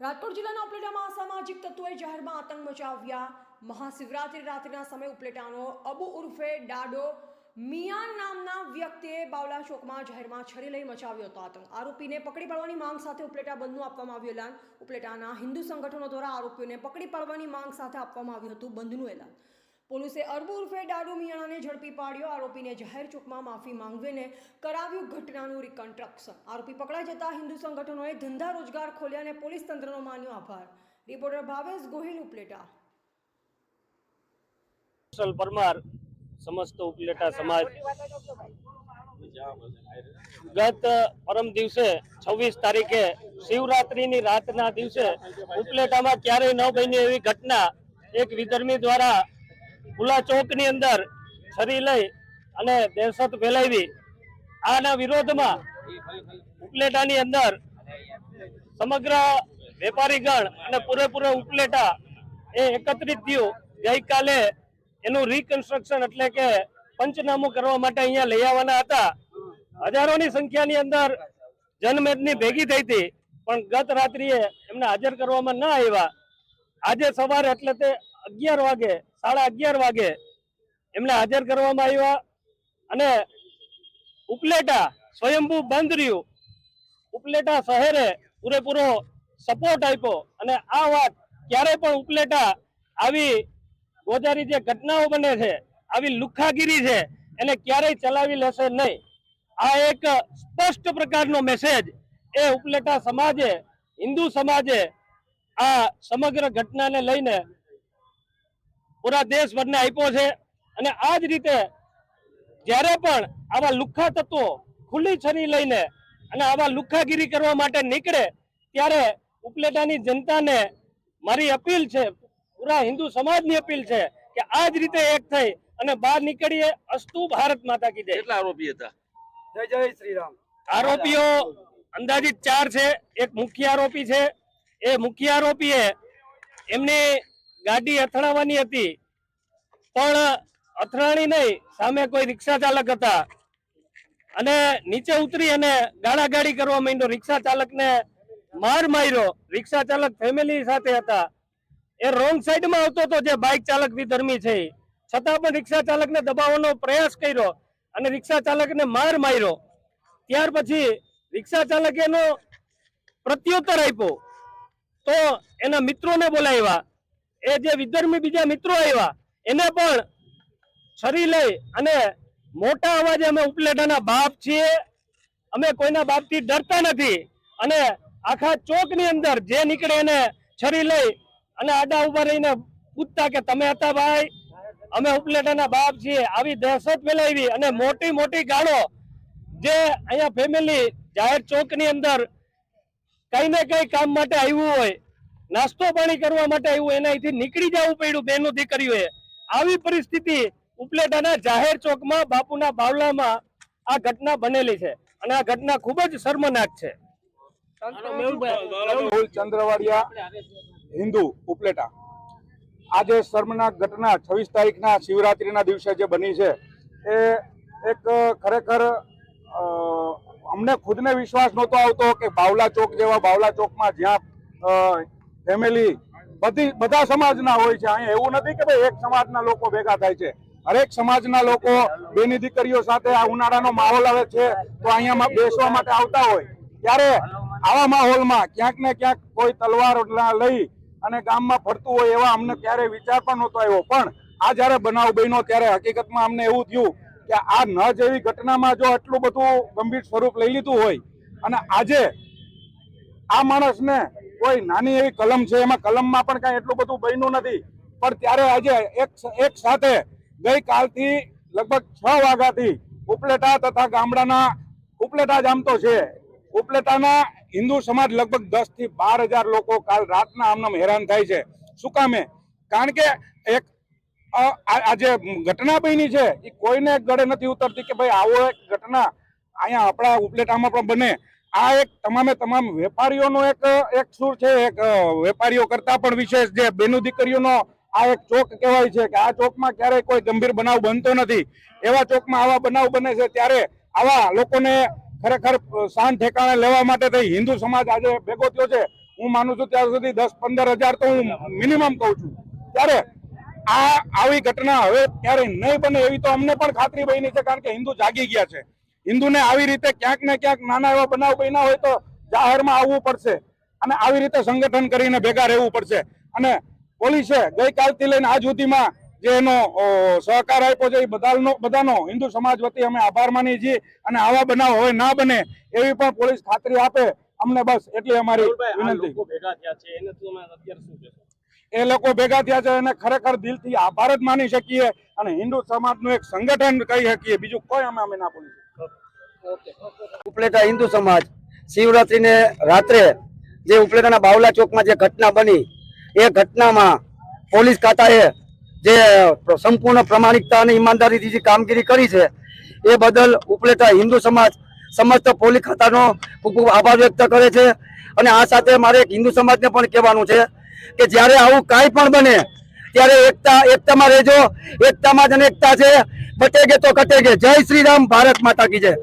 રાજકોટ જિલ્લાના ઉપલેટામાં અસામાજિક તત્વોએ જાહેરમાં આતંક મચાવ્યા. મહાશિવરાત્રી રાત્રિના સમયે ઉપલેટાનો અબુ ઉર્ફે ડાડો મિયાન નામના વ્યક્તિએ બાવલા ચોકમાં જાહેરમાં છરી લઈ મચાવ્યો હતો આતંક. આરોપીને પકડી પાડવાની માંગ સાથે ઉપલેટા બંધનું આપવામાં આવ્યું એલાન. ઉપલેટાના હિન્દુ સંગઠનો દ્વારા આરોપીઓને પકડી પાડવાની માંગ સાથે આપવામાં આવ્યું હતું બંધનું એલાન. પોલીસે અરબુ ઉર્ફે દારૂ મિયાણાને ઝડપી પાડ્યો. આરોપીને જાહેર ચોકમાં માફી માંગવીને કરાવ્યું ઘટનાનું રિકન્સ્ટ્રક્શન આરોપી પકડાઈ જતા હિન્દુ સંગઠનોએ ધંધા રોજગાર ખોલ્યા અને પોલીસ તંત્રનો માન્યો આભાર. રિપોર્ટર ભાવેશ ગોહિલ, ઉપલેટા. કુશલ પરમાર, સમસ્ત ઉપલેટા સમાજ. ગત પરમ દિવસે છવ્વીસ તારીખે શિવરાત્રીની રાતના દિવસે ઉપલેટામાં ક્યારેય ન બની એવી ઘટના એક વિધર્મી દ્વારા ખુલ્લા ચોકની અંદર છરી લઈ અને દહેશત ફેલાવી. આના વિરોધમાં ઉપલેટાની અંદર સમગ્ર વેપારીગણ અને પૂરેપૂરો ઉપલેટા એ એકત્રિત થયું. ગઈકાલે એનું રિકન્સ્ટ્રક્શન એટલે કે પંચનામું કરવા માટે અહીંયા લઈ આવવાના હતા. હજારોની સંખ્યાની અંદર જનમેદની ભેગી થઈ હતી, પણ ગત રાત્રિએ એમને હાજર કરવામાં ન આવ્યા. આજે સવારે એટલે તે અગિયાર વાગે સાડા અગિયાર વાગે એમને હાજર કરવામાં આવ્યા અને ઉપલેટા સ્વયંભૂ બંધ રહ્યું. ઉપલેટા શહેરે પૂરેપૂરો સપોર્ટ આપ્યો અને આ વાત ક્યારે પણ ઉપલેટા આવી ગોજારી જે ઘટનાઓ બને છે, આવી લુખ્ખાગીરી છે, એને ક્યારેય ચલાવી લેશે નહીં. આ એક સ્પષ્ટ પ્રકારનો મેસેજ એ ઉપલેટા સમાજે, હિન્દુ સમાજે આ સમગ્ર ઘટનાને લઈને પૂરા દેશભરને આપ્યો છે. અને આ જ રીતે જ્યારે પણ આવા લુખ્ખા તત્વો ખુલ્લી છરી લઈને અને આવા લુખ્ખાગીરી કરવા માટે નીકળે ત્યારે ઉપલેટાની જનતાને મારી અપીલ છે પૂરા હિન્દુ સમાજની અપીલ છે કે આ જ રીતે એક થઈ અને બહાર નીકળીએ. અસ્તુ ભારત માતા કી જય. કેટલા આરોપી હતા? જય જય શ્રી રામ આરોપીઓ અંદાજિત ચાર છે. એક મુખ્ય આરોપી છે. એ મુખ્ય આરોપીએ એમની ગાડી અથડાવવાની હતી. પણ અથડાણી નહીં, સામે કોઈ રિક્ષા ચાલક હતા. અને નીચે ઉતરી અને ગાળાગાડી કરવા માંડ્યો. રિક્ષા ચાલકને માર માર્યો. રિક્ષા ચાલક ફેમિલી સાથે હતા. એ રોંગ સાઈડમાં આવતો હતો જે બાઇક ચાલક વિધર્મી છે છતાં પણ રિક્ષા ચાલકને દબાવવાનો પ્રયાસ કર્યો અને રિક્ષા ચાલકને માર માર્યો. ત્યાર પછી રિક્ષા ચાલકે એનો પ્રત્યુત્તર આપ્યો. તો એના મિત્રોને બોલાવ્યા. એ જે વિધર્મી બીજા મિત્રો આવ્યા, એને પણ છરી લઈ અને મોટા અવાજે અમે ઉપલેટાના બાપ છીએ. અમે કોઈના બાપથી ડરતા નથી. અને આખા ચોકની અંદર જે નીકળે એને છરી લઈ અને આડા ઊભા રહીને પૂછતા કે તમે હતા ભાઈ? અમે ઉપલેટાના બાપ છીએ. આવી દહેશત ફેલાવી અને મોટી મોટી ગાળો જે અહીંયા ફેમિલી જાહેર ચોકની અંદર કઈ ને કઈ કામ માટે આવ્યું હોય નાસ્તો પાણી કરવા માટે આવ્યું એના અહીંથી નીકળી જવું પડ્યું બેનું દીકરીઓએ. આવી પરિસ્થિતિ ઉપલેટાના જાહેર ચોકમાં બાપુના બાવલામાં આ ઘટના બનેલી છે અને આ ઘટના ખૂબ જ શર્મનાક છે. ચંદ્રવાડિયા હિન્દુ ઉપલેટા. આજે શર્મનાક ઘટના છવ્વીસ તારીખના શિવરાત્રીના દિવસે જે બની છે એ એક ખરેખર અમને ખુદને વિશ્વાસ નહોતો આવતો કે બાવલા ચોક જેવા બાવલા ચોકમાં જ્યાં ફેમિલી, બધી, બધા સમાજના હોય છે. અહીંયા એવું નથી કે ભાઈ એક સમાજના લોકો ભેગા થાય છે. હરેક સમાજના લોકો બેની દીકરીઓ સાથે આ ઉનાળાનો માહોલ આવે છે તો અહીંયા બેસવા માટે આવતા હોય. ત્યારે આવા માહોલમાં ક્યાંક ને ક્યાંક કોઈ તલવાર લઈ અને ગામમાં ફરતું હોય એવા અમને ક્યારે વિચાર પણ નહોતો આવ્યો. પણ આ જ્યારે બનાવ બન્યો ત્યારે હકીકતમાં અમને એવું થયું કે આ ન જેવી ઘટનામાં જો આટલું બધું ગંભીર સ્વરૂપ લઈ લીધું હોય અને આજે આ માણસને કોઈ નાની એવી કલમ છે એમાં કલમમાં પણ કાંઈ એટલું બધું બન્યું નથી. પણ ત્યારે આજે એક એક સાથે ગઈ કાલથી લગભગ છ વાગ્યાથી ઉપલેટા તથા ગામડાના ઉપલેટા જ આમ તો છે ઉપલેટાના હિન્દુ સમાજ લગભગ દસથી બાર હજાર લોકો કાલ રાતના આમનામ હેરાન થાય છે. શું કામે કારણ કે એક અ, આ આ જે ઘટના બની છે એ કોઈને ગળે નથી ઉતરતી કે ભાઈ આવો એક ઘટના અહીંયા આપણા ઉપલેટામાં પણ બને. આ એક તમામે તમામ વેપારીઓનો એક એક સુર છે, એક વેપારીઓ કરતા પણ વિશેષ જે બેનું દીકરીઓનો આ એક ચોક કહેવાય છે કે આ ચોકમાં ક્યારેય કોઈ ગંભીર બનાવ બનતો નથી. એવા ચોકમાં આવા બનાવ બને છે ત્યારે આવા લોકોને ખરેખર શાન ઠેકાણે લેવા માટે થઈ હિન્દુ સમાજ આજે ભેગો થયો છે. હું માનું છું ત્યાર સુધી દસ પંદર હજાર તો હું મિનિમમ કહું છું. ત્યારે આ આવી ઘટના હવે ક્યારેય નહીં બને એવી તો અમને પણ ખાતરી બની છે કારણ કે હિન્દુ જાગી ગયા છે. હિન્દુને આવી રીતે ક્યાંક ને ક્યાંક નાના એવા બનાવ બન્યા હોય તો જાહેરમાં આવવું પડશે. અને આવી રીતે સંગઠન કરીને ભેગા રહેવું પડશે. અને પોલીસે ગઈકાલથી લઈને આજ સુધીમાં જે એનો સહકાર આપ્યો છે એ બધાનો બધાનો હિન્દુ સમાજ વતી અમે આભાર માની છીએ. અને આવા બનાવ હવે ના બને એવી પણ પોલીસ ખાતરી આપે. અમને બસ એટલી અમારી વિનંતી. એ લોકો ભેગા થયા છે એને ખરેખર દિલથી આભાર જ માની શકીએ અને હિન્દુ સમાજનું એક સંગઠન કહી શકીએ. બીજું કોઈ અમે અમે ના બોલી ઉપલેટા હિન્દુ સમાજ, શિવરાત્રિને રાત્રે જે ઉપલેટાના બાવલા ચોકમાં જે ઘટના બની, એ ઘટનામાં પોલીસ ખાતાએ જે સંપૂર્ણ પ્રમાણિકતા અને ઈમાનદારીથી જે કામગીરી કરી છે, એ બદલ ઉપલેટા હિન્દુ સમાજ, સમસ્ત પોલીસ ખાતાનો ખૂબ ખૂબ આભાર વ્યક્ત કરે છે અને આ સાથે મારે એક હિન્દુ સમાજને પણ કહેવાનું છે કે જ્યારે આવું કાંઈ પણ બને, ત્યારે એકતા, એકતામાં રહેજો. એકતામાં જ અનેકતા છે. બટેગે તો કટેગે. જય શ્રી રામ ભારત માતા કી જય.